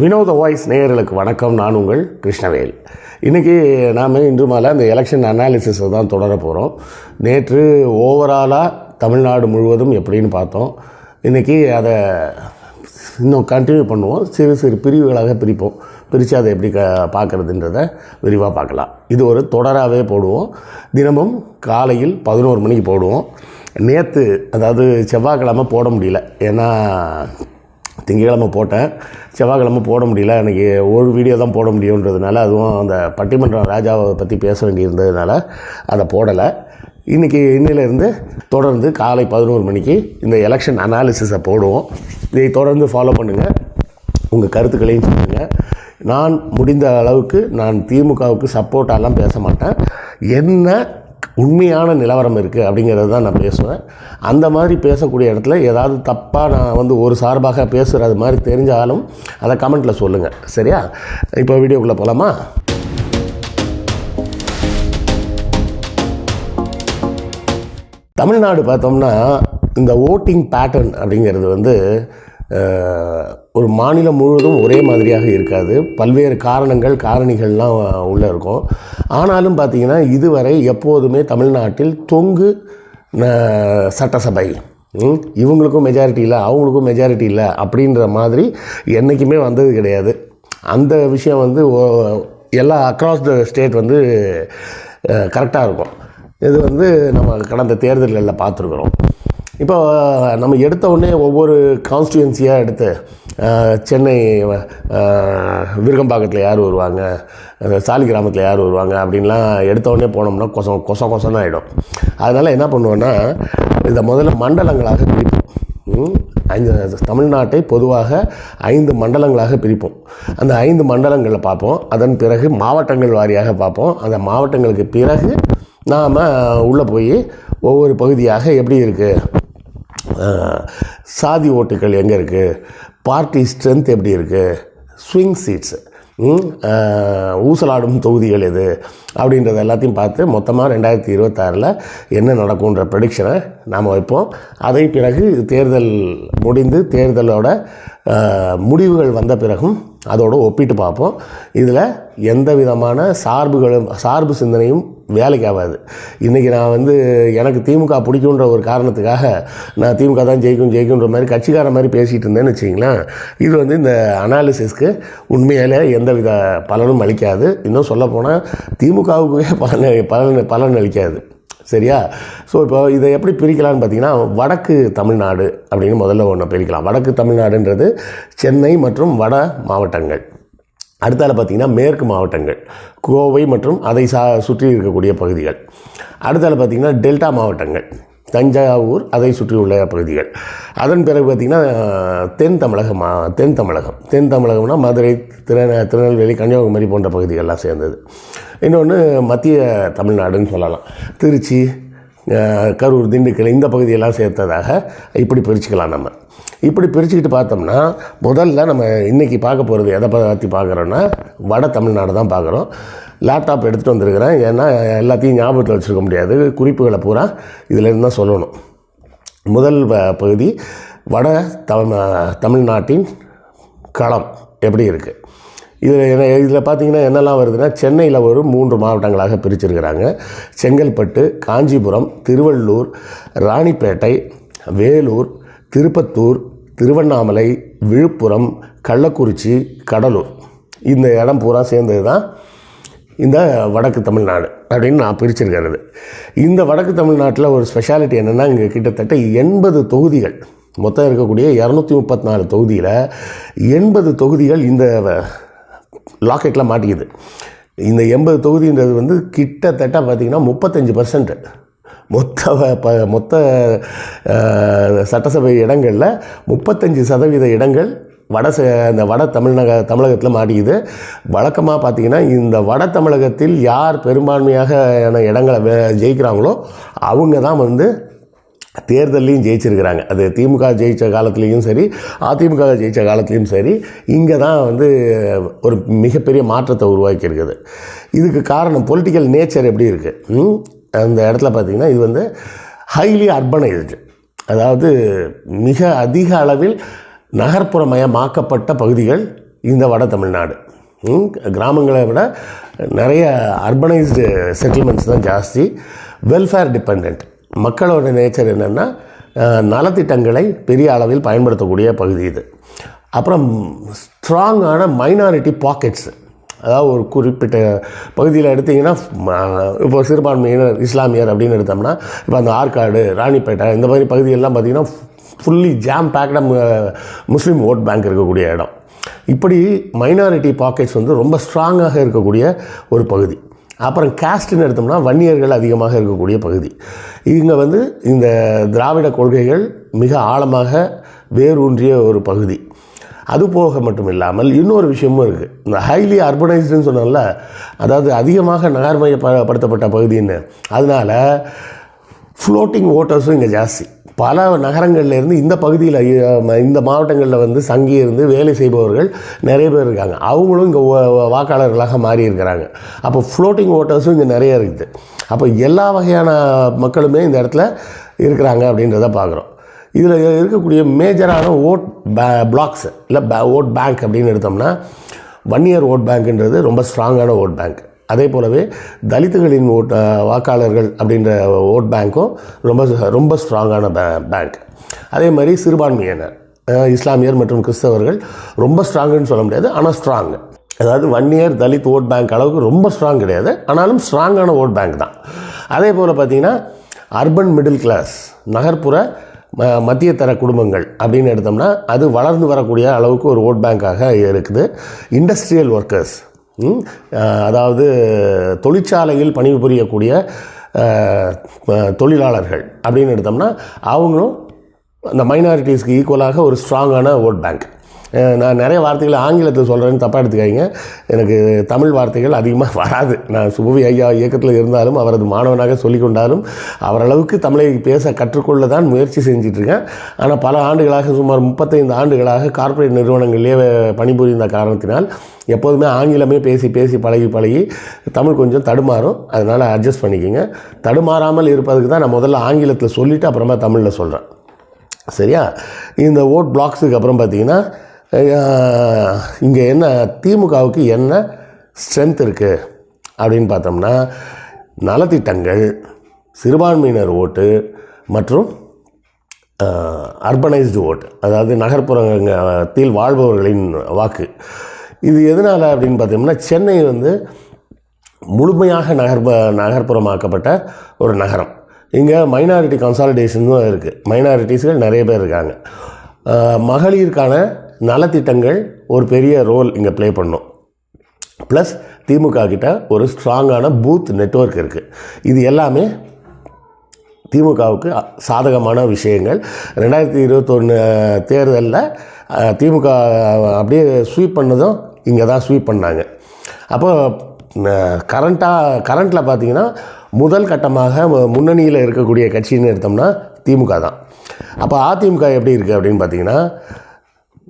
வினோத வாய்ஸ் நேயர்களுக்கு வணக்கம். நான் உங்கள் கிருஷ்ணவேல். இன்றைக்கி நாம் இன்று மாலை அந்த எலெக்ஷன் அனாலிசிஸை தான் தொடர போகிறோம் நேற்று ஓவராலாக தமிழ்நாடு முழுவதும் எப்படின்னு பார்த்தோம். இன்றைக்கி அதை இன்னும் கண்டினியூ பண்ணுவோம். சிறு சிறு பிரிவுகளாக பிரிப்போம். பிரித்து அதை எப்படி க பார்க்குறதுன்றத விரிவாக பார்க்கலாம். இது ஒரு தொடராகவே போடுவோம். தினமும் காலையில் பதினோரு மணிக்கு போடுவோம். நேற்று அதாவது செவ்வாய்க்கிழமை போட முடியல. ஏன்னா திங்கக்கிழமை போட்டேன். செவ்வாய்க்கிழமை போட முடியல. எனக்கு ஒரு வீடியோ தான் போட முடியுன்றதுனால அதுவும் அந்த பட்டிமன்றம் ராஜாவை பற்றி பேச வேண்டியிருந்ததுனால அதை போடலை. இன்றைக்கி இன்னிலேருந்து தொடர்ந்து காலை பதினோரு மணிக்கு இந்த எலெக்ஷன் அனாலிசிஸை போடுவோம். இதை தொடர்ந்து ஃபாலோ பண்ணுங்கள் உங்கள் கருத்துக்களையும் சொல்லுங்கள் நான் முடிந்த அளவுக்கு நான் திமுகவுக்கு சப்போர்ட்டாலாம் பேச மாட்டேன். என்ன உண்மையான நிலவரம் இருக்குது அப்படிங்கிறது தான் நான் பேசுவேன். அந்த மாதிரி பேசக்கூடிய இடத்துல ஏதாவது தப்பாக நான் வந்து ஒரு சார்பாக பேசுகிறது மாதிரி தெரிஞ்சாலும் அதை கமெண்ட்டில் சொல்லுங்கள் சரியா? இப்போ வீடியோக்குள்ளே போகலாமா தமிழ்நாடு பார்த்தோம்னா இந்த ஓட்டிங் பேட்டர்ன் அப்படிங்கிறது வந்து ஒரு மாநிலம் முழுவதும் ஒரே மாதிரியாக இருக்காது. பல்வேறு காரணங்கள் காரணிகள்லாம் உள்ளே இருக்கும். ஆனாலும் பார்த்திங்கன்னா இதுவரை எப்போதுமே தமிழ்நாட்டில் தொங்கு சட்டசபை இவங்களுக்கும் மெஜாரிட்டி இல்லை அவங்களுக்கும் மெஜாரிட்டி இல்லை அப்படின்ற மாதிரி என்றைக்குமே வந்தது கிடையாது. அந்த விஷயம் வந்து எல்லா அக்ராஸ் த ஸ்டேட் வந்து கரெக்டாக இருக்கும். இது வந்து நம்ம கடந்த தேர்தல்களில் பார்த்துருக்குறோம் இப்போ நம்ம எடுத்த உடனே ஒவ்வொரு கான்ஸ்டியூன்சியாக எடுத்து சென்னை விருகம்பாக்கத்தில் யார் வருவாங்க சாலி கிராமத்தில் யார் வருவாங்க அப்படின்லாம் எடுத்த உடனே போனோம்னா கொசம் கொச கொசன்னு ஆகிடும் அதனால் என்ன பண்ணுவோன்னா இதை முதல்ல மண்டலங்களாக பிரிப்போம். ஐந்து தமிழ்நாட்டை பொதுவாக ஐந்து மண்டலங்களாக பிரிப்போம். அந்த ஐந்து மண்டலங்களை பார்ப்போம். அதன் பிறகு மாவட்டங்கள் வாரியாக பார்ப்போம். அந்த மாவட்டங்களுக்கு பிறகு நாம் உள்ளே போய் ஒவ்வொரு பகுதியாக எப்படி இருக்குது சாதி ஓட்டுகள் எங்கே இருக்குது பார்ட்டி ஸ்ட்ரென்த் எப்படி இருக்குது ஸ்விங் சீட்ஸு ஊசலாடும் தொகுதிகள் எது? அப்படின்றத எல்லாத்தையும் பார்த்து மொத்தமாக ரெண்டாயிரத்தி இருபத்தாறில் என்ன நடக்கும்ன்ற ப்ரெடிக்ஷனை நாம் வைப்போம். அதை பிறகு தேர்தல் முடிந்து தேர்தலோட முடிவுகள் வந்த பிறகும் அதோடு ஒப்பிட்டு பார்ப்போம். இதில் எந்த விதமான சார்புகளும் சார்பு சிந்தனையும் வேலைக்கு ஆகாது இன்றைக்கி நான் வந்து எனக்கு திமுக பிடிக்குன்ற ஒரு காரணத்துக்காக நான் திமுக தான் ஜெயிக்கும் ஜெயிக்குன்ற மாதிரி கட்சிக்கார மாதிரி பேசிகிட்டு இருந்தேன்னு வச்சிங்களேன் இது வந்து இந்த அனாலிசிஸ்க்கு உண்மையிலே எந்தவித பலனும் அளிக்காது. இன்னும் சொல்லப்போனால் திமுகவுக்கே பலன் பலன் பலன் அளிக்காது. சரியா? ஸோ இப்போ இதை எப்படி பிரிக்கலாம்னு பார்த்தீங்கன்னா வடக்கு தமிழ்நாடு அப்படின்னு முதல்ல ஒன்று பிரிக்கலாம். வடக்கு தமிழ்நாடுன்றது சென்னை மற்றும் வட மாவட்டங்கள். அடுத்தால பார்த்தீங்கன்னா மேற்கு மாவட்டங்கள் கோவை மற்றும் அதை சா சுற்றி இருக்கக்கூடிய பகுதிகள். அடுத்தால பார்த்தீங்கன்னா டெல்டா மாவட்டங்கள் தஞ்சாவூர் அதை சுற்றியுள்ள பகுதிகள். அதன் பிறகு பார்த்திங்கன்னா தென் தமிழகம் மா- தென் தமிழகம். தென் தமிழகம்னா மதுரை திரு திருநெல்வேலி கன்னியாகுமரி போன்ற பகுதிகள்லாம் சேர்ந்தது. இன்னொன்று மத்திய தமிழ்நாடுன்னு சொல்லலாம். திருச்சி கரூர் திண்டுக்கல் இந்த பகுதியெல்லாம் சேர்த்ததாக இப்படி பிரிச்சுக்கலாம் நம்ம. இப்படி பிரிச்சுக்கிட்டு பார்த்தோம்னா முதல்ல நம்ம இன்றைக்கி பார்க்க போகிறது எதை பற்றி பார்க்குறோன்னா வட தமிழ்நாடு தான் பார்க்குறோம். லேப்டாப் எடுத்துகிட்டு வந்திருக்கிறேன். ஏன்னா எல்லாத்தையும் ஞாபகத்தில் வச்சுருக்க முடியாது. குறிப்புகளை பூரா இதிலேருந்து தான் சொல்லணும். முதல் பகுதி வட தமிழ் தமிழ்நாட்டின் களம் எப்படி இருக்குது இதில் என்ன இதில் பார்த்தீங்கன்னா என்னெல்லாம் வருதுன்னா சென்னையில் ஒரு மூன்று மாவட்டங்களாக பிரிச்சிருக்கிறாங்க. செங்கல்பட்டு காஞ்சிபுரம் திருவள்ளூர் ராணிப்பேட்டை வேலூர் திருப்பத்தூர் திருவண்ணாமலை விழுப்புரம் கள்ளக்குறிச்சி கடலூர். இந்த இடம் பூரா சேர்ந்தது தான் இந்த வடக்கு தமிழ்நாடு அப்படின்னு நான் பிரிச்சிருக்கிறது. இந்த வடக்கு தமிழ்நாட்டில் ஒரு ஸ்பெஷாலிட்டி என்னென்னா இங்கே கிட்டத்தட்ட எண்பது தொகுதிகள் மொத்தம் இருக்கக்கூடிய இரநூத்தி முப்பத்தி நாலு தொகுதியில் எண்பது தொகுதிகள் இந்த லாக்கெட்டில் மாட்டிக்குது. இந்த எண்பது தொகுதின்றது வந்து கிட்டத்தட்ட பார்த்திங்கன்னா முப்பத்தஞ்சு பர்சன்ட் மொத்த ப மொத்த சட்டசபை இடங்களில் முப்பத்தஞ்சு சதவீத இடங்கள் வட ச இந்த வட தமிழ்நக தமிழகத்தில் மாட்டிக்குது. வழக்கமாக பார்த்தீங்கன்னா இந்த வட தமிழகத்தில் யார் பெரும்பான்மையாக இடங்களை வே- ஜெயிக்கிறாங்களோ அவங்க தான் வந்து தேர்தல்லையும் ஜெயிச்சிருக்கிறாங்க. அது திமுக ஜெயித்த காலத்துலேயும் சரி அதிமுக ஜெயித்த காலத்துலேயும் சரி இங்கே தான் வந்து ஒரு மிகப்பெரிய மாற்றத்தை உருவாக்கியிருக்குது. இதுக்கு காரணம் பொலிட்டிக்கல் நேச்சர் எப்படி இருக்குது அந்த இடத்துல பார்த்திங்கன்னா இது வந்து ஹைலி அர்பனைஸ்டு அதாவது மிக அதிக அளவில் நகர்ப்புறமயமாக்கப்பட்ட பகுதிகள் இந்த வட தமிழ்நாடு. கிராமங்களை விட நிறைய அர்பனைஸ்டு செட்டில்மெண்ட்ஸ் தான் ஜாஸ்தி. வெல்ஃபேர் டிபெண்ட் மக்களோட நேச்சர் என்னென்னா நலத்திட்டங்களை பெரிய அளவில் பயன்படுத்தக்கூடிய பகுதி இது. அப்புறம் ஸ்ட்ராங்கான மைனாரிட்டி பாக்கெட்ஸு அதாவது ஒரு குறிப்பிட்ட பகுதியில் எடுத்திங்கன்னா இப்போ சிறுபான்மையினர் இஸ்லாமியர் அப்படின்னு எடுத்தோம்னா இப்போ அந்த ஆற்காடு ராணிப்பேட்டை இந்த மாதிரி பகுதியெல்லாம் பார்த்திங்கன்னா ஃபுல்லி ஜாம் பேக்டாக முஸ்லீம் ஓட் பேங்க் இருக்கக்கூடிய இடம். இப்படி மைனாரிட்டி பாக்கெட்ஸ் வந்து ரொம்ப ஸ்ட்ராங்காக இருக்கக்கூடிய ஒரு பகுதி. அப்புறம் காஸ்ட்னு எடுத்தோம்னா வன்னியர்கள் அதிகமாக இருக்கக்கூடிய பகுதி. இங்கே வந்து இந்த திராவிட கொள்கைகள் மிக ஆழமாக வேரூன்றிய ஒரு பகுதி. அது போக மட்டும் இல்லாமல் இன்னொரு விஷயமும் இருக்குது இந்த ஹைலி அர்பனைஸ்டுன்னு சொன்னால அதாவது அதிகமாக நகர்மயப்படுத்தப்பட்ட பகுதின்னு. அதனால் ஃப்ளோட்டிங் ஓட்டர்ஸும் இங்கே ஜாஸ்தி. பல நகரங்கள்லேருந்து இந்த பகுதியில் இந்த மாவட்டங்களில் வந்து சங்கி இருந்து வேலை செய்பவர்கள் நிறைய பேர் இருக்காங்க. அவங்களும் இங்கே வாக்காளர்களாக மாறி இருக்கிறாங்க. அப்போ ஃப்ளோட்டிங் ஓட்டர்ஸும் இங்கே நிறைய இருக்குது. அப்போ எல்லா வகையான மக்களுமே இந்த இடத்துல இருக்கிறாங்க அப்படின்றத பார்க்குறோம் இதில் இருக்கக்கூடிய மேஜரான ஓட் பே பிளாக்ஸ் இல்லை பே ஓட் பேங்க் அப்படின்னு எடுத்தோம்னா வன்னியர் ஓட் பேங்க்ன்றது ரொம்ப ஸ்ட்ராங்கான ஓட் பேங்க் அதே போலவே தலித்துகளின் ஓட் வாக்காளர்கள் அப்படின்ற ஓட் பேங்க்கும் ரொம்ப ரொம்ப ஸ்ட்ராங்கான பே பேங்க் அதே மாதிரி சிறுபான்மையினர் இஸ்லாமியர் மற்றும் கிறிஸ்தவர்கள் ரொம்ப ஸ்ட்ராங்குன்னு சொல்ல முடியாது ஆனால் ஸ்ட்ராங் அதாவது வன்னியர் தலித் ஓட் பேங்க் அளவுக்கு ரொம்ப ஸ்ட்ராங் கிடையாது ஆனாலும் ஸ்ட்ராங்கான ஓட் பேங்க் தான். அதே போல் பார்த்திங்கன்னா அர்பன் மிடில் கிளாஸ் நகர்ப்புற மத்திய தர குடும்பங்கள் அப்படின்னு எடுத்தோம்னா அது வளர்ந்து வரக்கூடிய அளவுக்கு ஒரு ஓட் பேங்காக இருக்குது. இண்டஸ்ட்ரியல் ஒர்க்கர்ஸ் அதாவது தொழிற்சாலையில் பணிபுரியக்கூடிய தொழிலாளர்கள் அப்படின்னு எடுத்தோம்னா அவங்களும் அந்த மைனாரிட்டிஸ்க்கு ஈக்குவலாக ஒரு ஸ்ட்ராங்கான ஓட் பேங்க். நான் நிறைய வார்த்தைகள் ஆங்கிலத்தில் சொல்கிறேன்னு தப்பாக எடுத்துக்காதீங்க. எனக்கு தமிழ் வார்த்தைகள் அதிகமாக வராது. நான் சுபவி ஐயா இயக்கத்தில் இருந்தாலும் அவரது மாணவனாக சொல்லிக்கொண்டாலும் அவரளவுக்கு தமிழை பேச கற்றுக்கொள்ள தான் முயற்சி செஞ்சிட்ருக்கேன் ஆனால் பல ஆண்டுகளாக சுமார் முப்பத்தைந்து ஆண்டுகளாக கார்ப்பரேட் நிறுவனங்களிலே பணிபுரிந்த காரணத்தினால் எப்போதுமே ஆங்கிலமே பேசி பேசி பழகி பழகி தமிழ் கொஞ்சம் தடுமாறும். அதனால் அட்ஜஸ்ட் பண்ணிக்கோங்க. தடுமாறாமல் இருப்பதுக்கு தான் நான் முதல்ல ஆங்கிலத்தில் சொல்லிவிட்டு அப்புறமா தமிழில் சொல்கிறேன் சரியா? இந்த ஓட் பிளாக்ஸுக்கு அப்புறம் பார்த்தீங்கன்னா இங்கே என்ன திமுகவுக்கு என்ன ஸ்ட்ரென்த் இருக்குது அப்படின்னு பார்த்தோம்னா நலத்திட்டங்கள் சிறுபான்மையினர் ஓட்டு மற்றும் அர்பனைஸ்டு ஓட்டு அதாவது நகர்ப்புறத்தில் வாழ்பவர்களின் வாக்கு. இது எதனால் அப்படின்னு பார்த்தோம்னா சென்னை வந்து முழுமையாக நகர்ப நகர்ப்புறமாக்கப்பட்ட ஒரு நகரம். இங்கே மைனாரிட்டி கன்சாலிடேஷனும் இருக்குது மைனாரிட்டிஸ்கள் நிறைய பேர் இருக்காங்க. மகளிருக்கான நலத்திட்டங்கள் ஒரு பெரிய ரோல் இங்கே ப்ளே பண்ணும். ப்ளஸ் திமுக கிட்ட ஒரு ஸ்ட்ராங்கான பூத் நெட்வொர்க் இருக்குது இது எல்லாமே திமுகவுக்கு சாதகமான விஷயங்கள். ரெண்டாயிரத்தி இருபத்தொன்று தேர்தலில் திமுக அப்படியே ஸ்வீப் பண்ணதும் இங்கே தான் ஸ்வீப் பண்ணாங்க. அப்போ கரண்ட்டாக கரண்ட்டில் பார்த்தீங்கன்னா முதல் கட்டமாக முன்னணியில் இருக்கக்கூடிய கட்சின்னு எடுத்தோம்னா திமுக தான். அப்போ அதிமுக எப்படி இருக்குது அப்படின்னு பார்த்தீங்கன்னா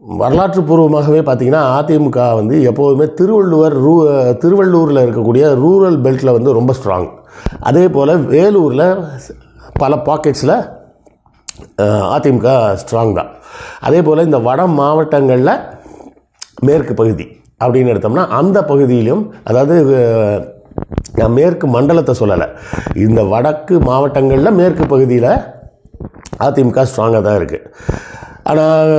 வரலாற்று பூர்வமாகவே பார்த்திங்கன்னா அதிமுக வந்து எப்போதுமே திருவள்ளுவர் ரூ திருவள்ளூரில் இருக்கக்கூடிய ரூரல் பெல்ட்டில் வந்து ரொம்ப ஸ்ட்ராங் அதே போல் வேலூரில் பல பாக்கெட்ஸில் அதிமுக ஸ்ட்ராங் தான். அதே போல் இந்த வட மாவட்டங்களில் மேற்கு பகுதி அப்படின்னு எடுத்தோம்னா அந்த பகுதியிலும் அதாவது நான் மேற்கு மண்டலத்தை சொல்லலை இந்த வடக்கு மாவட்டங்களில் மேற்கு பகுதியில் அதிமுக ஸ்ட்ராங்காக தான் இருக்குது ஆனால்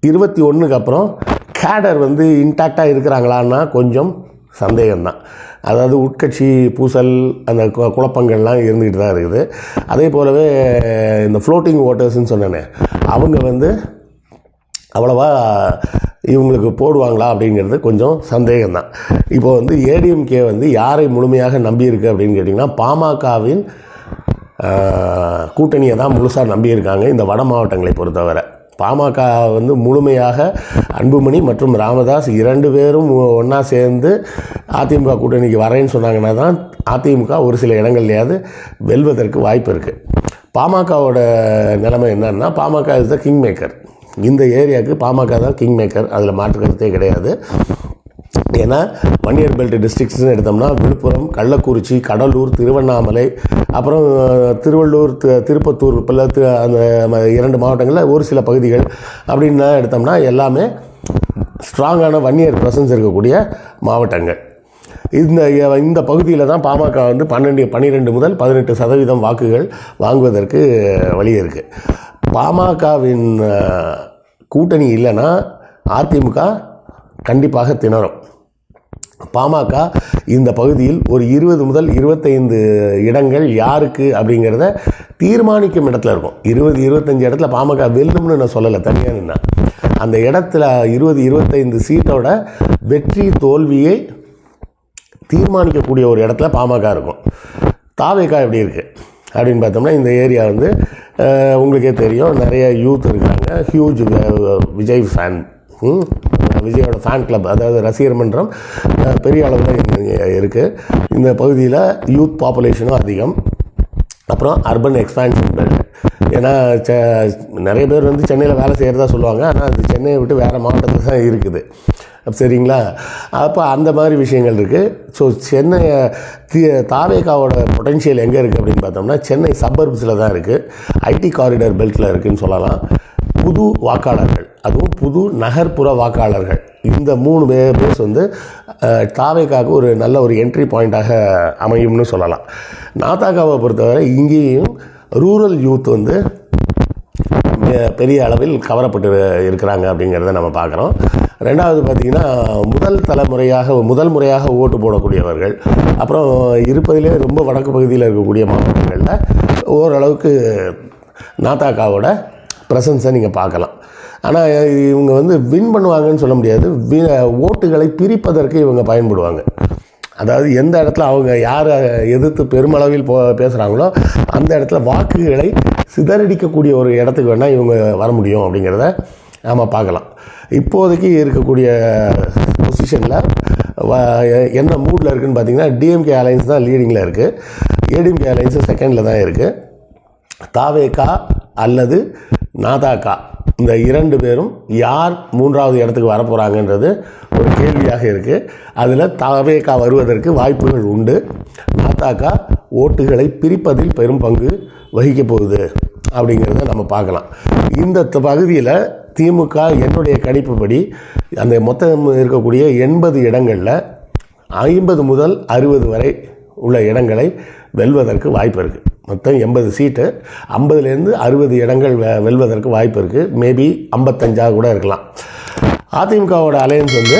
இருபத்தி ஒன்றுக்கு அப்புறம் கேடர் வந்து இன்டாக்டாக இருக்கிறாங்களான்னா கொஞ்சம் சந்தேகம்தான். அதாவது உட்கட்சி பூசல் அந்த கு- குழப்பங்கள்லாம் இருந்துக்கிட்டு தான் இருக்குது. அதே போலவே இந்த ஃப்ளோட்டிங் ஓட்டர்ஸ்ன்னு சொன்னேனே அவங்க வந்து அவ்வளோவா இவங்களுக்கு போடுவாங்களா அப்படிங்கிறது கொஞ்சம் சந்தேகம்தான். இப்போ வந்து ஏடிஎம்கே வந்து யாரை முழுமையாக நம்பியிருக்கு அப்படின்னு கேட்டிங்கன்னா பாமகவின் கூட்டணியை தான் முழுசாக நம்பியிருக்காங்க இந்த வட மாவட்டங்களை பொறுத்தவரை. பாமக வந்து முழுமையாக அன்புமணி மற்றும் ராமதாஸ் இரண்டு பேரும் ஒன்றா சேர்ந்து அதிமுக கூட்டணிக்கு வரேன்னு சொன்னாங்கன்னா தான் அதிமுக ஒரு சில இடங்கள்லையாவது வெல்வதற்கு வாய்ப்பு இருக்குது பாமகவோட நிலைமை என்னன்னா PMK is the king maker இந்த ஏரியாவுக்கு பாமக தான் கிங் மேக்கர் அதில் மாற்று கருத்தே கிடையாது. ஏன்னா வன்னியர் பெல்ட் டிஸ்ட்ரிக்ட்ஸ்னு எடுத்தோம்னா விழுப்புரம் கள்ளக்குறிச்சி கடலூர் திருவண்ணாமலை அப்புறம் திருவள்ளூர் திருப்பத்தூர் பிள்ளை அந்த இரண்டு மாவட்டங்களில் ஒரு சில பகுதிகள் அப்படின்னு எடுத்தோம்னா எல்லாமே ஸ்ட்ராங்கான வன்னியர் ப்ரெசன்ஸ் இருக்கக்கூடிய மாவட்டங்கள். இந்த இந்த பகுதியில் தான் பாமக வந்து பன்னெண்டு பன்னிரெண்டு முதல் பதினெட்டு சதவீதம் வாக்குகள் வாங்குவதற்கு வழி இருக்குது பாமகவின் கூட்டணி இல்லைன்னா அதிமுக கண்டிப்பாக திணறும். பாமக இந்த பகுதியில் ஒரு இருபது முதல் இருபத்தைந்து இடங்கள் யாருக்கு அப்படிங்கிறத தீர்மானிக்கும் இடத்துல இருக்கும். இருபது இருபத்தஞ்சு இடத்துல பாமக வெல்லும்னு நான் சொல்லலை தனியாக நின்னா. அந்த இடத்துல இருபது இருபத்தைந்து சீட்டோட வெற்றி தோல்வியை தீர்மானிக்கக்கூடிய ஒரு இடத்துல பாமக இருக்கும். தாவேக்கா எப்படி இருக்குது அப்படின்னு பார்த்தோம்னா இந்த ஏரியா வந்து உங்களுக்கே தெரியும் நிறைய யூத் இருக்காங்க. Huge Vijay fan. ம், விஜயோட ஃபேன் கிளப் அதாவது ரசிகர் மன்றம் பெரிய அளவில் இருக்குது இந்த பகுதியில் யூத் பாப்புலேஷனும் அதிகம். அப்புறம் அர்பன் எக்ஸ்பேன்ஷன் பெல்ட் ஏன்னா ச நிறைய பேர் வந்து சென்னையில் வேலை செய்கிறதா சொல்லுவாங்க. ஆனால் அது சென்னையை விட்டு வேறு மாவட்டத்தில் தான் இருக்குது. சரிங்களா? அப்போ அந்த மாதிரி விஷயங்கள் இருக்குது ஸோ சென்னை தி தாவேகாவோட பொட்டென்ஷியல் எங்கே இருக்குது அப்படின்னு பார்த்தோம்னா சென்னை சப்பர்ப்ஸில் தான் இருக்குது ஐடி காரிடர் பெல்ட்டில் இருக்குதுன்னு சொல்லலாம். புது வாக்காளர்கள். அதுவும் புது நகர்ப்புற வாக்காளர்கள். இந்த மூணு பே பேஸ் வந்து தாவைக்காக ஒரு நல்ல ஒரு என்ட்ரி பாயிண்ட்டாக அமையும்னு சொல்லலாம். நாத்தாக்காவை பொறுத்தவரை இங்கேயும் ரூரல் யூத் வந்து பெரிய அளவில் கவரப்பட்டு இருக்கிறாங்க அப்படிங்கிறத நம்ம பார்க்குறோம். ரெண்டாவது பார்த்திங்கன்னா முதல் தலைமுறையாக முதல் முறையாக ஓட்டு போடக்கூடியவர்கள். அப்புறம் இருப்பதிலே ரொம்ப வடக்கு பகுதியில் இருக்கக்கூடிய மாவட்டங்களில் ஓரளவுக்கு நாத்தாக்காவோட ப்ரெசன்ஸை நீங்கள் பார்க்கலாம். ஆனால் இவங்க வந்து வின் பண்ணுவாங்கன்னு சொல்ல முடியாது. வி ஓட்டுகளை பிரிப்பதற்கு இவங்க பயன்படுவாங்க. அதாவது எந்த இடத்துல அவங்க யாரை எதிர்த்து பெருமளவில் போ பேசுகிறாங்களோ அந்த இடத்துல வாக்குகளை சிதறடிக்கக்கூடிய ஒரு இடத்துக்கு வேணால் இவங்க வர முடியும் அப்படிங்கிறத நாம் பார்க்கலாம். இப்போதைக்கு இருக்கக்கூடிய பொசிஷனில் என்ன மூடில் இருக்குதுன்னு பார்த்தீங்கன்னா டிஎம்கே அலைன்ஸ் தான் லீடிங்கில் இருக்குது ஏடிஎம்கே அலைன்ஸு செகண்டில் தான் இருக்குது தாவேகா அல்லது நாதாக்கா இந்த இரண்டு பேரும் யார் மூன்றாவது இடத்துக்கு வரப்போகிறாங்கன்றது ஒரு கேள்வியாக இருக்குது அதில் தாவேகா வருவதற்கு வாய்ப்புகள் உண்டு. நாதாகா ஓட்டுகளை பிரிப்பதில் பெரும் பங்கு வகிக்கப் போகுது அப்படிங்கிறத நம்ம பார்க்கலாம். இந்த பகுதியில் திமுக என்னுடைய கணிப்புப்படி அந்த மொத்தம் இருக்கக்கூடிய எண்பது இடங்களில் ஐம்பது முதல் அறுபது வரை உள்ள இடங்களை வெல்வதற்கு வாய்ப்பு இருக்குது மொத்தம் எண்பது சீட்டு ஐம்பதுலேருந்து அறுபது இடங்கள் வெ- வெல்வதற்கு வாய்ப்பு இருக்குது மேபி ஐம்பத்தஞ்சாக கூட இருக்கலாம். அதிமுகவோட அலையன்ஸ் வந்து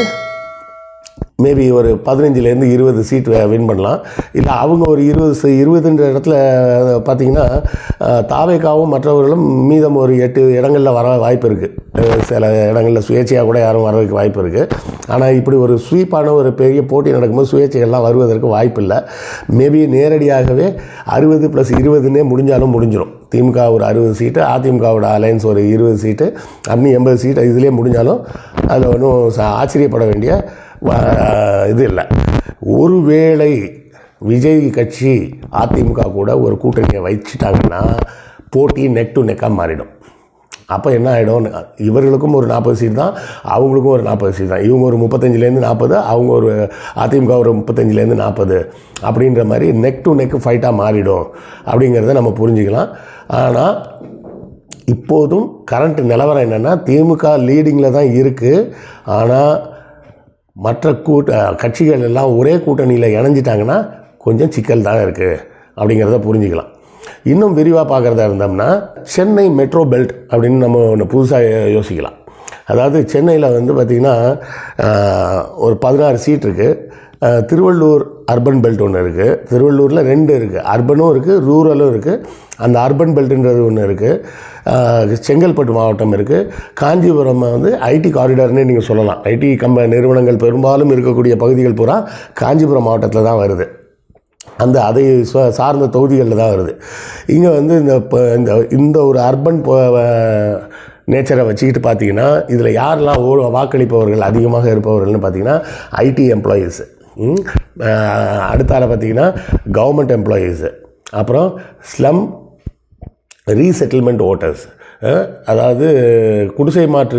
மேபி ஒரு பதினஞ்சுலேருந்து இருபது சீட் வின் பண்ணலாம். இல்லை அவங்க ஒரு இருபது இருபதுன்ற இடத்துல பார்த்தீங்கன்னா தாவேக்காவும் மற்றவர்களும் மீதம் ஒரு எட்டு இடங்களில் வர வாய்ப்பு இருக்குது சில இடங்களில் சுயேட்சையாக கூட யாரும் வரதுக்கு வாய்ப்பு இருக்குது ஆனால் இப்படி ஒரு ஸ்வீப்பான ஒரு பெரிய போட்டி நடக்கும்போது சுயேட்சைகள்லாம் வருவதற்கு வாய்ப்பு இல்லை. மேபி நேரடியாகவே அறுபது ப்ளஸ் இருபதுன்னே முடிஞ்சாலும் முடிஞ்சிடும் திமுக ஒரு அறுபது சீட்டு அதிமுகவோட அலையன்ஸ் ஒரு இருபது சீட்டு அன்னி எண்பது சீட்டு இதுலேயே முடிஞ்சாலும் அதில் ஒன்றும் ஆச்சரியப்பட வேண்டிய இது இல்லை. ஒருவேளை விஜய் கட்சி அதிமுக கூட ஒரு கூட்டணியை வச்சுட்டாங்கன்னா போட்டி நெக் டு நெக்காக மாறிடும். அப்போ என்ன ஆகிடும் இவர்களுக்கும் ஒரு நாற்பது சீட் தான் அவங்களுக்கும் ஒரு நாற்பது சீட் தான். இவங்க ஒரு முப்பத்தஞ்சுலேருந்து நாற்பது அவங்க ஒரு அதிமுக ஒரு முப்பத்தஞ்சுலேருந்து நாற்பது அப்படின்ற மாதிரி நெக் டு நெக் ஃபைட்டாக மாறிடும் அப்படிங்கிறத நம்ம புரிஞ்சுக்கலாம். ஆனால் இப்போதும் கரண்ட் நிலவரம் என்னென்னா திமுக லீடிங்கில் தான் இருக்குது ஆனால் மற்ற கூட்ட கட்சிகள் எல்லாம் ஒரே கூட்டணியில் இணைஞ்சிட்டாங்கன்னா கொஞ்சம் சிக்கல் தான் இருக்குது அப்படிங்கிறத புரிஞ்சுக்கலாம். இன்னும் விரிவாக பார்க்குறதா இருந்தோம்னா சென்னை மெட்ரோ பெல்ட் அப்படின்னு நம்ம ஒன்று புதுசாக யோசிக்கலாம். அதாவது சென்னையில் வந்து பார்த்திங்கன்னா ஒரு பதினாறு சீட் இருக்குது திருவள்ளூர் அர்பன் பெல்ட் ஒன்று இருக்குது திருவள்ளூரில் ரெண்டு இருக்குது அர்பனும் இருக்குது ரூரலும் இருக்குது அந்த அர்பன் பெல்ட்டுன்றது ஒன்று இருக்குது செங்கல்பட்டு மாவட்டம் இருக்குது காஞ்சிபுரம் வந்து ஐடி காரிடார்னே நீங்கள் சொல்லலாம். ஐடி கம்ப நிறுவனங்கள் பெரும்பாலும் இருக்கக்கூடிய பகுதிகள் பூரா காஞ்சிபுரம் மாவட்டத்தில் தான் வருது. அந்த அதை சார்ந்த தொகுதிகளில் தான் வருது. இங்கே வந்து இந்த இந்த இந்த ஒரு அர்பன் நேச்சரை வச்சுக்கிட்டு பார்த்தீங்கன்னா இதில் யாரெல்லாம் ஓ வாக்களிப்பவர்கள் அதிகமாக இருப்பவர்கள்னு பார்த்தீங்கன்னா ஐடி எம்ப்ளாயீஸு அடுத்தால பார்த்தீங்கன்னா கவர்மெண்ட் எம்ப்ளாயீஸு அப்புறம் ஸ்லம் ரீசெட்டில்மெண்ட் ஓட்டர்ஸ் அதாவது குடிசை மாற்று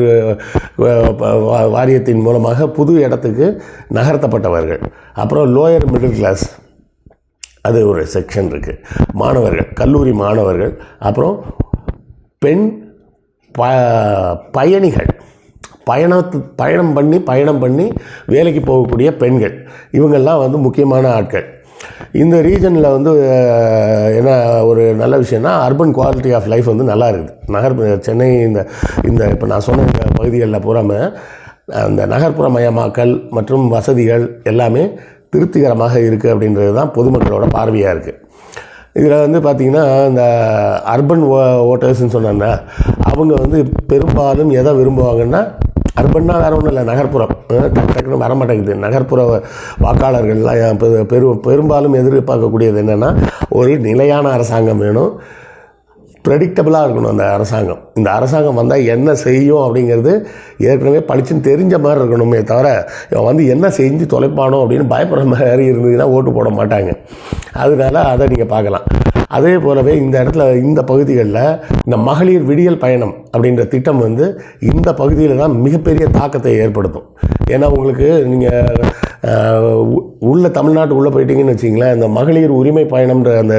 வா- வாரியத்தின் மூலமாக புது இடத்துக்கு நகர்த்தப்பட்டவர்கள். அப்புறம் லோயர் மிடில் கிளாஸ் அது ஒரு செக்ஷன் இருக்குது மாணவர்கள் கல்லூரி மாணவர்கள். அப்புறம் பெண் ப பயணிகள். பயணத்து பயணம் பண்ணி பயணம் பண்ணி வேலைக்கு போகக்கூடிய பெண்கள். இவங்கெல்லாம் வந்து முக்கியமான ஆட்கள். இந்த ரீஜனில் வந்து என்ன ஒரு நல்ல விஷயம்னா அர்பன் குவாலிட்டி ஆஃப் லைஃப் வந்து நல்லா இருக்குது. நகர் சென்னை இந்த இந்த இப்போ நான் சொன்ன இந்த பகுதிகளில் பூராம அந்த நகர்ப்புற மயமாக்கல் மற்றும் வசதிகள் எல்லாமே திருப்திகரமாக இருக்குது அப்படின்றது தான் பொதுமக்களோட பார்வையாக இருக்குது இதில் வந்து பார்த்திங்கன்னா இந்த அர்பன் ஓ ஓட்டர்ஸ்ன்னு சொன்னேன்னா அவங்க வந்து பெரும்பாலும் எதை விரும்புவாங்கன்னா அர்பன்னா வேறு ஒன்றும் இல்லை நகர்ப்புறம் டக்கு டக்குன்னு வர மாட்டேங்குது நகர்ப்புற வாக்காளர்கள்லாம் பெரு- பெரும்பாலும் எதிர்பார்க்கக்கூடியது என்னென்னா ஒரு நிலையான அரசாங்கம் வேணும். ப்ரெடிக்டபிளாக இருக்கணும் அந்த அரசாங்கம். இந்த அரசாங்கம் வந்தால் என்ன செய்யும் அப்படிங்கிறது ஏற்கனவே படிச்சுன்னு தெரிஞ்ச மாதிரி இருக்கணுமே தவிர இவன் வந்து என்ன செஞ்சு தொலைப்பானோ அப்படின்னு பயப்படுற மாதிரி இருந்ததுன்னா ஓட்டு போட மாட்டாங்க. அதனால அதை நீங்கள் பார்க்கலாம். அதே போலவே இந்த இடத்துல இந்த பகுதிகளில் இந்த மகளிர் விடியல் பயணம் அப்படின்ற திட்டம் வந்து இந்த பகுதியில் தான் மிகப்பெரிய தாக்கத்தை ஏற்படுத்தும். ஏன்னா உங்களுக்கு நீங்கள் உள்ள தமிழ்நாட்டு உள்ளே போயிட்டீங்கன்னு வச்சிங்களேன் இந்த மகளிர் உரிமை பயணம்ன்ற அந்த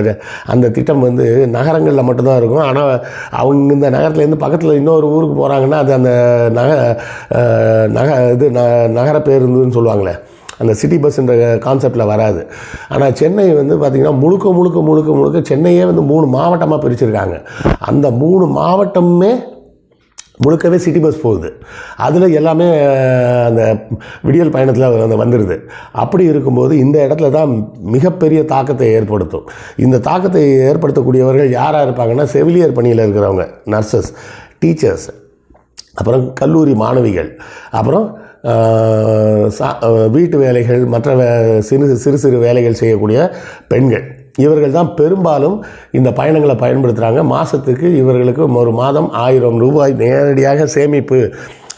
அந்த திட்டம் வந்து நகரங்களில் மட்டும்தான் இருக்கும். ஆனால் அவங்க இந்த நகரத்துலேருந்து பக்கத்தில் இன்னொரு ஊருக்கு போகிறாங்கன்னா அது அந்த நக நக இது ந நகர பேருந்துன்னு சொல்லுவாங்களே. அந்த சிட்டி பஸ்ன்ற கான்செப்டில் வராது. ஆனால் சென்னை வந்து பார்த்திங்கன்னா முழுக்க முழுக்க முழுக்க முழுக்க சென்னையே வந்து மூணு மாவட்டமாக பிரிச்சிருக்காங்க. அந்த மூணு மாவட்டமுமே முழுக்கவே சிட்டி பஸ் போகுது. அதில் எல்லாமே அந்த விடியல் பயணத்தில் அந்த வந்துடுது அப்படி இருக்கும்போது இந்த இடத்துல தான் மிகப்பெரிய தாக்கத்தை ஏற்படுத்தும். இந்த தாக்கத்தை ஏற்படுத்தக்கூடியவர்கள் யாராக இருப்பாங்கன்னா செவிலியர் பணியில் இருக்கிறவங்க நர்சஸ் டீச்சர்ஸ் அப்புறம் கல்லூரி மாணவிகள் அப்புறம் சா- வீட்டு வேலைகள் மற்ற வே- சிறு சிறு சிறு வேலைகள் செய்யக்கூடிய பெண்கள். இவர்கள் தான் பெரும்பாலும் இந்த பயணங்களை பயன்படுத்துகிறாங்க மாதத்துக்கு இவர்களுக்கு ஒரு மாதம் ஆயிரம் ரூபாய் நேரடியாக சேமிப்பு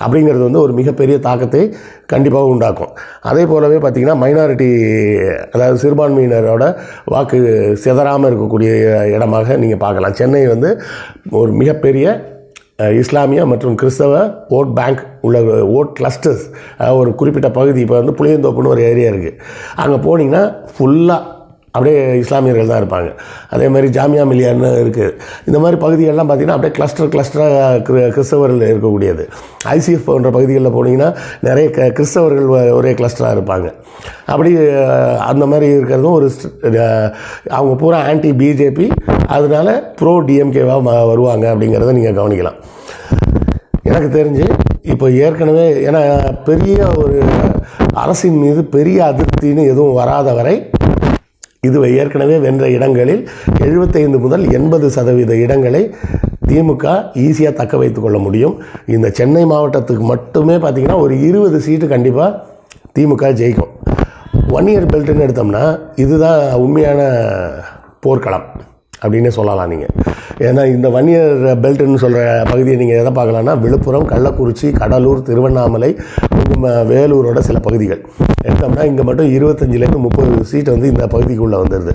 அப்படிங்கிறது வந்து ஒரு மிகப்பெரிய தாக்கத்தை கண்டிப்பாக உண்டாக்கும். அதே போலவே பார்த்திங்கன்னா மைனாரிட்டி அதாவது சிறுபான்மையினரோட வாக்கு சிதறாமல் இருக்கக்கூடிய இடமாக நீங்கள் பார்க்கலாம். சென்னை வந்து ஒரு மிகப்பெரிய இஸ்லாமிய மற்றும் கிறிஸ்தவ ஓட் பேங்க் உள்ள ஓட் கிளஸ்டர்ஸ் ஒரு குறிப்பிட்ட பகுதி. இப்போ வந்து புளியந்தோப்புன்னு ஒரு ஏரியா இருக்குது அங்கே போனீங்கன்னா ஃபுல்லாக அப்படியே இஸ்லாமியர்கள் தான் இருப்பாங்க. அதே மாதிரி ஜாமியா மில்லியான்னு இருக்குது இந்த மாதிரி பகுதிகள்லாம் பார்த்திங்கன்னா அப்படியே கிளஸ்டர் கிளஸ்டராக கிறிஸ்தவர்கள் இருக்கக்கூடியது. ஐசிஎஃப் போன்ற பகுதிகளில் போனீங்கன்னா நிறைய க கிறிஸ்தவர்கள் ஒரே கிளஸ்டராக இருப்பாங்க. அப்படி அந்த மாதிரி இருக்கிறதும் ஒரு அவங்க பூரா ஆன்டி பிஜேபி அதனால ப்ரோ டிஎம்கேவாக வருவாங்க அப்படிங்கிறத நீங்கள் கவனிக்கலாம். எனக்கு தெரிஞ்சு இப்போ ஏற்கனவே ஏன்னா பெரிய ஒரு அரசின் மீது பெரிய அதிருப்தின்னு எதுவும் வராத வரை இது ஏற்கனவே வென்ற இடங்களில் 75 முதல் எண்பது சதவீத இடங்களை திமுக ஈஸியாக தக்க வைத்து கொள்ள முடியும். இந்த சென்னை மாவட்டத்துக்கு மட்டுமே பார்த்திங்கன்னா ஒரு இருபது சீட்டு கண்டிப்பாக திமுக ஜெயிக்கும். ஒன் இயர் பெல்ட்டுன்னு எடுத்தோம்னா இதுதான் உண்மையான போர்க்களம். அப்படின்னே சொல்லலாம் நீங்கள் ஏன்னா இந்த வன்னியர் பெல்ட்னு பெல்ட்டுன்னு சொல்கிற பகுதியை நீங்கள் எதை பார்க்கலான்னா விழுப்புரம் கள்ளக்குறிச்சி கடலூர் திருவண்ணாமலை வேலூரோட சில பகுதிகள். எடுத்தோம்னா இங்கே மட்டும் இருபத்தஞ்சிலேருந்து முப்பது சீட் வந்து இந்த பகுதிக்குள்ளே வந்துடுது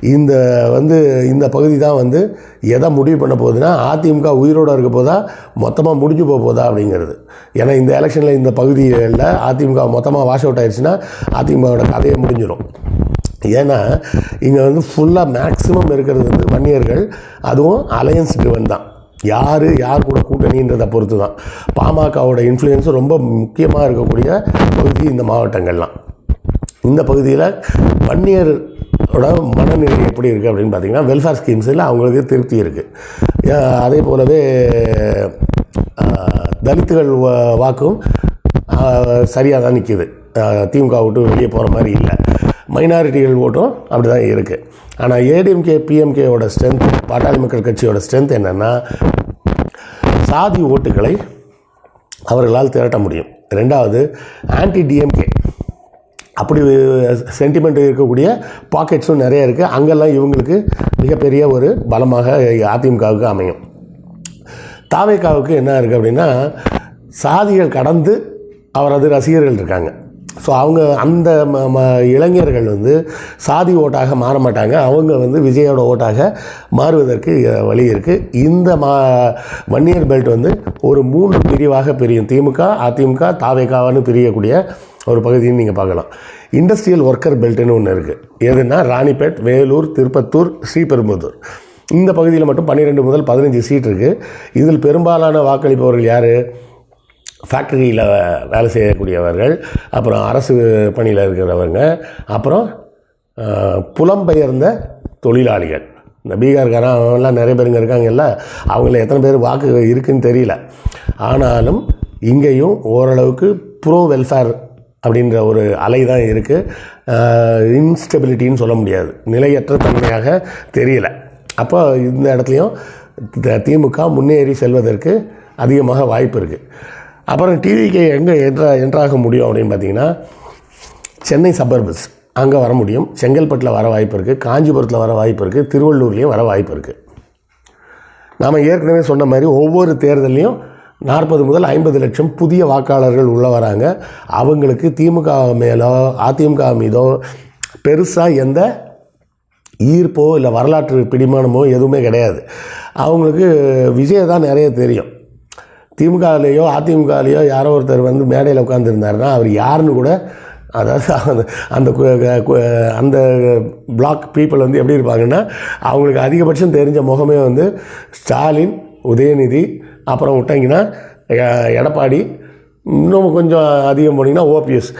இந்த வந்து இந்த பகுதி தான் வந்து எதை முடிவு பண்ண போகுதுன்னா அதிமுக உயிரோடு இருக்க போதா மொத்தமாக முடிஞ்சு போக போதா அப்படிங்கிறது. ஏன்னா இந்த எலெக்ஷனில் இந்த பகுதியில் அதிமுக மொத்தமாக வாஷ் அவுட் ஆயிடுச்சுன்னா அதிமுகவோட கதையை முடிஞ்சிடும் ஏன்னா இங்கே வந்து ஃபுல்லாக மேக்ஸிமம் இருக்கிறது வந்து வன்னியர்கள் அதுவும் அலையன்ஸ் ட்ரிவன் தான். யார் யார் கூட கூட்டணின்றதை பொறுத்து தான் பாமகவோட இன்ஃப்ளூயன்ஸும் ரொம்ப முக்கியமாக இருக்கக்கூடிய பகுதி இந்த மாவட்டங்கள்லாம். இந்த பகுதியில் வன்னியரோட மனநிலை எப்படி இருக்குது அப்படின்னு பார்த்தீங்கன்னா வெல்ஃபேர் ஸ்கீம்ஸில் அவங்களுக்கு திருப்தி இருக்குது அதே போலவே தலித்துகள் வாக்கும் சரியாக தான் நிற்கிது திமுக விட்டு வெளியே போகிற மாதிரி இல்லை. மைனாரிட்டிகள் ஓட்டும் அப்படி தான் இருக்குது ஆனால் ஏடிஎம்கே பிஎம்கேவோட ஸ்ட்ரென்த் பாட்டாளி மக்கள் கட்சியோட ஸ்ட்ரென்த் என்னென்னா சாதி ஓட்டுகளை அவர்களால் திரட்ட முடியும். ரெண்டாவது ஆன்டி டிஎம்கே அப்படி சென்டிமெண்ட் இருக்கக்கூடிய பாக்கெட்ஸும் நிறைய இருக்குது அங்கெல்லாம் இவங்களுக்கு மிகப்பெரிய ஒரு பலமாக அதிமுகவுக்கு அமையும். தாவேக்காவுக்கு என்ன இருக்குது அப்படின்னா சாதிகள் கடந்து அவரது ரசிகர்கள் இருக்காங்க. ஸோ அவங்க அந்த ம ம இளைஞர்கள் வந்து சாதி ஓட்டாக மாற மாட்டாங்க. அவங்க வந்து விஜயோட ஓட்டாக மாறுவதற்கு வழி இருக்குது இந்த மா வன்னியர் பெல்ட் வந்து ஒரு மூன்று பிரிவாக பிரியும். திமுக அதிமுக தாவேக்காவான்னு பிரியக்கூடிய ஒரு பகுதின்னு நீங்கள் பார்க்கலாம். இண்டஸ்ட்ரியல் ஒர்க்கர் பெல்ட்டுன்னு ஒன்று இருக்குது எதுனா ராணிப்பேட் வேலூர் திருப்பத்தூர் ஸ்ரீபெரும்புதூர். இந்த பகுதியில் மட்டும் பன்னிரெண்டு முதல் பதினஞ்சு சீட் இருக்குது இதில் பெரும்பாலான வாக்களிப்பவர்கள் யார்? ஃபேக்டரியில் வேலை செய்யக்கூடியவர்கள் அப்புறம் அரசு பணியில் இருக்கிறவங்க அப்புறம் புலம்பெயர்ந்த தொழிலாளிகள். இந்த பீகார்காரன் அவங்கெல்லாம் நிறைய பேருங்க இருக்காங்கல்ல அவங்கள எத்தனை பேர் வாக்கு இருக்குன்னு தெரியல. ஆனாலும் இங்கேயும் ஓரளவுக்கு ப்ரோ வெல்ஃபேர் அப்படின்ற ஒரு அலை தான் இருக்குது இன்ஸ்டெபிலிட்டின்னு சொல்ல முடியாது. நிலையற்ற தன்மையாக தெரியல. அப்போ இந்த இடத்துலையும் த- திமுக முன்னேறி செல்வதற்கு அதிகமாக வாய்ப்பு இருக்குது அப்புறம் டிவிக்கு எங்கே என்ற என்றாக முடியும் அப்படின்னு பார்த்தீங்கன்னா சென்னை சபர்பஸ் அங்கே வர முடியும். செங்கல்பட்டில் வர வாய்ப்பு இருக்குது காஞ்சிபுரத்தில் வர வாய்ப்பு இருக்குது திருவள்ளூர்லேயும் வர வாய்ப்பு இருக்குது நாம் ஏற்கனவே சொன்ன மாதிரி ஒவ்வொரு தேர்தலையும் நாற்பது முதல் ஐம்பது லட்சம் புதிய வாக்காளர்கள் உள்ளே வராங்க. அவங்களுக்கு திமுக மேலோ அதிமுக மீதோ பெருசாக எந்த ஈர்ப்போ இல்லை வரலாற்று பிடிமானமோ எதுவுமே கிடையாது. அவங்களுக்கு விஜய் தான் நிறைய தெரியும். திமுகலேயோ அதிமுகலேயோ யாரோ ஒருத்தர் வந்து மேடையில் உட்காந்துருந்தாருன்னா அவர் யாருன்னு கூட அதாவது அந்த அந்த கு- அந்த பிளாக் பீப்புள் வந்து எப்படி இருப்பாங்கன்னா அவங்களுக்கு அதிகபட்சம் தெரிஞ்ச முகமே வந்து ஸ்டாலின் உதயநிதி அப்புறம் விட்டாங்கன்னா எடப்பாடி இன்னும் கொஞ்சம் அதிகம் போனீங்கன்னா ஓபிஎஸ்.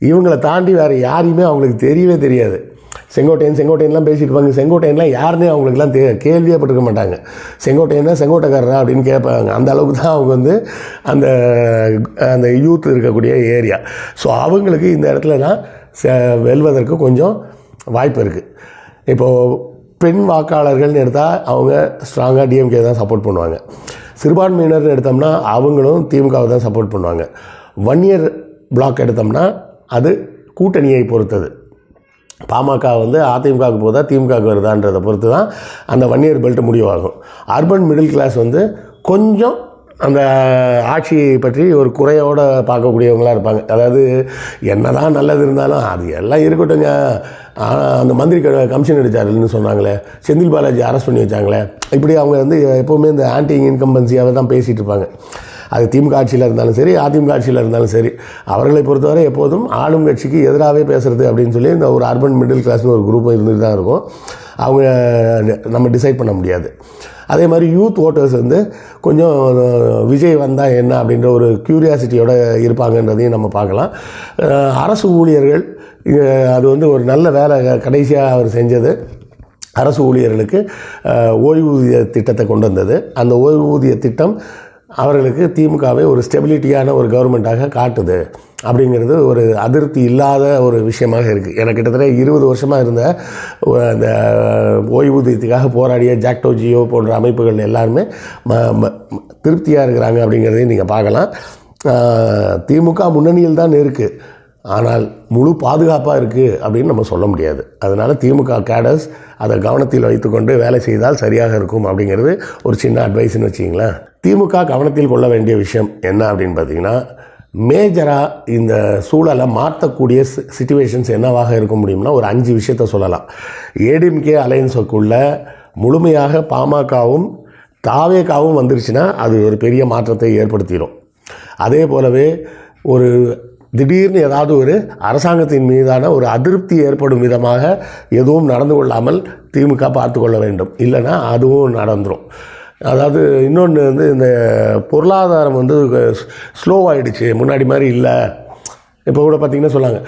இவங்களை தாண்டி வேறு யாரையுமே அவங்களுக்கு தெரியவே தெரியாது. செங்கோட்டையன் செங்கோட்டையன்லாம் பேசியிருப்பாங்க செங்கோட்டையன்லாம் யாருன்னே அவங்களுக்குலாம் தே கேள்வியே பட்டிருக்க மாட்டாங்க. செங்கோட்டையன்னா செங்கோட்டைக்காரரா அப்படின்னு கேட்பாங்க. அந்த அளவுக்கு தான் அவங்க வந்து அந்த அந்த யூத் இருக்கக்கூடிய ஏரியா ஸோ அவங்களுக்கு இந்த இடத்துலலாம் செ- வெல்வதற்கு கொஞ்சம் வாய்ப்பு இருக்குது இப்போது பெண் வாக்காளர்கள்னு எடுத்தால் அவங்க ஸ்ட்ராங்காக டிஎம்கே தான் சப்போர்ட் பண்ணுவாங்க. சிறுபான்மையினர்னு எடுத்தோம்னா அவங்களும் திமுகவை தான் சப்போர்ட் பண்ணுவாங்க. ஒன் இயர் பிளாக் எடுத்தோம்னா அது கூட்டணியை பொறுத்தது. பாமக வந்து அதிமுகவுக்கு போதா திமுகவுக்கு வருதான்றதை பொறுத்து தான் அந்த ஒன் இயர் பெல்ட் முடிவாகும். அர்பன் மிடில் கிளாஸ் வந்து கொஞ்சம் அந்த ஆட்சியை பற்றி ஒரு குறையோடு பார்க்கக்கூடியவங்களாக இருப்பாங்க. அதாவது என்னதான் நல்லது இருந்தாலும் அது எல்லாம் இருக்கட்டுங்க ஆனால் அந்த மந்திரி கமிஷன் அடித்தாருன்னு சொன்னாங்களே செந்தில் பாலாஜி அரெஸ்ட் பண்ணி வச்சாங்களே. இப்படி அவங்க வந்து எப்போவுமே இந்த ஆன்டி இன்கம்பன்சியாகவே தான் பேசிகிட்டு இருப்பாங்க. அது திமுக ஆட்சியில் இருந்தாலும் சரி அதிமுக ஆட்சியில் இருந்தாலும் சரி அவர்களை பொறுத்தவரை எப்போதும் ஆளும் கட்சிக்கு எதிராகவே பேசுகிறது அப்படின்னு சொல்லி இந்த ஒரு அர்பன் மிடில் கிளாஸ்னு ஒரு குரூப் இருந்துட்டு தான் இருக்கும். அவங்க நம்ம டிசைட் பண்ண முடியாது. அதே மாதிரி யூத் ஓட்டர்ஸ் வந்து கொஞ்சம் விஜய் வந்தால் என்ன அப்படின்ற ஒரு க்யூரியாசிட்டியோட இருப்பாங்கன்றதையும் நம்ம பார்க்கலாம். அரசு ஊழியர்கள் அது வந்து ஒரு நல்ல வேலை கடைசியாக அவர் செஞ்சது. அரசு ஊழியர்களுக்கு ஓய்வூதிய திட்டத்தை கொண்டு வந்தது. அந்த ஓய்வூதிய திட்டம் அவர்களுக்கு திமுகவை ஒரு ஸ்டெபிலிட்டியான ஒரு கவர்மெண்ட்டாக காட்டுது அப்படிங்கிறது ஒரு அதிருப்தி இல்லாத ஒரு விஷயமாக இருக்குது எனக்கு கிட்டத்தட்ட இருபது வருஷமாக இருந்த அந்த ஓய்வூதியத்துக்காக போராடிய ஜாக்டோ ஜியோ போன்ற அமைப்புகள் எல்லாருமே ம ம- திருப்தியாக இருக்கிறாங்க அப்படிங்கிறதையும் நீங்கள் பார்க்கலாம். திமுக முன்னணியில் தான் இருக்குது ஆனால் முழு பாதுகாப்பாக இருக்குது அப்படின்னு நம்ம சொல்ல முடியாது. அதனால் திமுக கேடர்ஸ் அதை கவனத்தில் வைத்துக்கொண்டு வேலை செய்தால் சரியாக இருக்கும் அப்படிங்கிறது ஒரு சின்ன அட்வைஸ்னு வச்சிங்களேன் திமுக கவனத்தில் கொள்ள வேண்டிய விஷயம் என்ன அப்படின்னு பார்த்தீங்கன்னா மேஜராக இந்த சூழலை மாற்றக்கூடிய சுச்சுவேஷன்ஸ் என்னவாக இருக்க முடியும்னா ஒரு அஞ்சு விஷயத்த சொல்லலாம். ஏடிஎம்கே அலையன்ஸுக்குள்ள முழுமையாக பாமகவும் தாவேக்காவும் வந்துருச்சுன்னா அது ஒரு பெரிய மாற்றத்தை ஏற்படுத்திடும் அதே போலவே ஒரு திடீர்னு ஏதாவது ஒரு அரசாங்கத்தின் மீதான ஒரு அதிருப்தி ஏற்படும் விதமாக எதுவும் நடந்து கொள்ளாமல் திமுக பார்த்து கொள்ள வேண்டும். இல்லைன்னா அதுவும் நடந்துடும் அதாவது இன்னொன்று வந்து இந்த பொருளாதாரம் வந்து ஸ்லோவாகிடுச்சு முன்னாடி மாதிரி இல்லை. இப்போ கூட பார்த்தீங்கன்னா சொன்னாங்க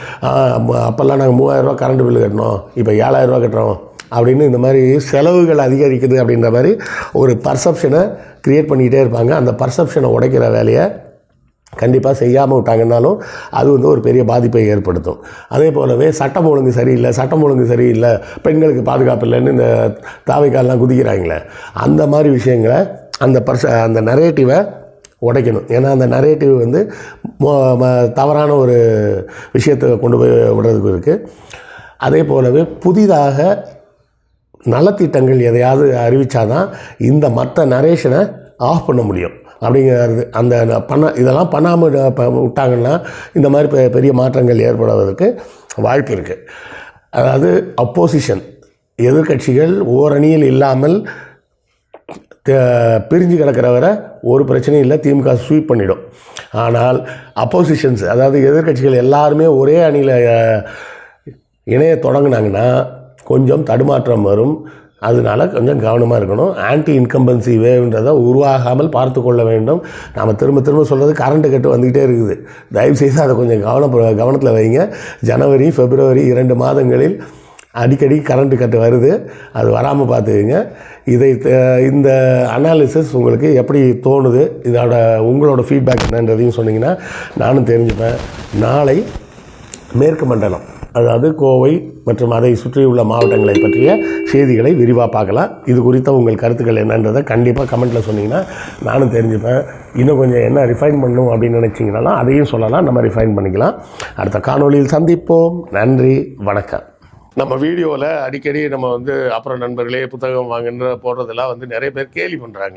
அப்போல்லாம் நாங்கள் மூவாயிரரூவா கரண்ட் பில்லு கட்டினோம். இப்போ ஏழாயிரரூவா கட்டுறோம். அப்படின்னு இந்த மாதிரி செலவுகள் அதிகரிக்குது அப்படின்ற மாதிரி ஒரு பர்செப்ஷனை க்ரியேட் பண்ணிக்கிட்டே இருப்பாங்க. அந்த பர்செப்ஷனை உடைக்கிற வேலையை கண்டிப்பாக செய்யாமல் விட்டாங்கன்னாலும் அது வந்து ஒரு பெரிய பாதிப்பை ஏற்படுத்தும். அதே போலவே சட்டம் ஒழுங்கு சரியில்லை சட்டம் ஒழுங்கு சரியில்லை பெண்களுக்கு பாதுகாப்பு இல்லைன்னு இந்த தாவைக்கால்லாம் குதிக்கிறாங்களே அந்த மாதிரி விஷயங்களை அந்த பர்ச அந்த நரேட்டிவை உடைக்கணும். ஏன்னா அந்த நரேட்டிவ் வந்து மோ- ம- தவறான ஒரு விஷயத்தை கொண்டு போய் விடுறதுக்கு இருக்குது அதே போலவே புதிதாக நலத்திட்டங்கள் எதையாவது அறிவித்தாதான் இந்த மற்ற நரேஷனை ஆஃப் பண்ண முடியும். அப்படிங்கிறது. அந்த பண்ண இதெல்லாம் பண்ணாமல் விட்டாங்கன்னா இந்த மாதிரி பெ- பெரிய மாற்றங்கள் ஏற்படுவதற்கு வாய்ப்பு இருக்குது அதாவது அப்போசிஷன் எதிர்க்கட்சிகள் ஓரணியில் இல்லாமல் பிரிஞ்சு கிடக்கிற வரை ஒரு பிரச்சனையும் இல்லை திமுக ஸ்வீப் பண்ணிடும். ஆனால் அப்போசிஷன்ஸ் அதாவது எதிர்க்கட்சிகள் எல்லாருமே ஒரே அணியில் இணைய தொடங்கினாங்கன்னா கொஞ்சம் தடுமாற்றம் வரும். அதனால கொஞ்சம் கவனமாக இருக்கணும். ஆன்டி இன்கம்பன்சி வேவ்ன்றதை உருவாகாமல் பார்த்து கொள்ள வேண்டும். நாம் திரும்ப திரும்ப சொல்கிறது கரண்ட்டு கட்டு வந்துக்கிட்டே இருக்குது. தயவுசெய்து அதை கொஞ்சம் கவனம் கவனத்தில் வைங்க. ஜனவரி பிப்ரவரி இரண்டு மாதங்களில் அடிக்கடி கரண்ட்டு கட்டு வருது. அது வராமல் பார்த்துக்குங்க. இதை இந்த அனாலிசிஸ் உங்களுக்கு எப்படி தோணுது? இதோட உங்களோட ஃபீட்பேக் என்னன்றதையும் சொன்னிங்கன்னா நானும் தெரிஞ்சுப்பேன். நாளை மேற்கு மண்டலம். அதாவது கோவை மற்றும் அதை சுற்றியுள்ள மாவட்டங்களை பற்றிய செய்திகளை விரிவாக பார்க்கலாம். இது குறித்த உங்கள் கருத்துக்கள் என்னன்றதை கண்டிப்பாக கமெண்ட்டில் சொன்னீங்கன்னா நானும் தெரிஞ்சுப்பேன். இன்னும் கொஞ்சம் என்ன ரிஃபைன் பண்ணணும் அப்படின்னு நினச்சிங்கனாலும் அதையும் சொல்லலாம். நம்ம ரிஃபைன் பண்ணிக்கலாம். அடுத்த காணொளியில் சந்திப்போம். நன்றி. வணக்கம். நம்ம வீடியோவில் அடிக்கடி நம்ம வந்து அப்புறம் நண்பர்களே புத்தகம் வாங்குன்ற போடுறதெல்லாம் வந்து நிறைய பேர் கேலி பண்ணுறாங்க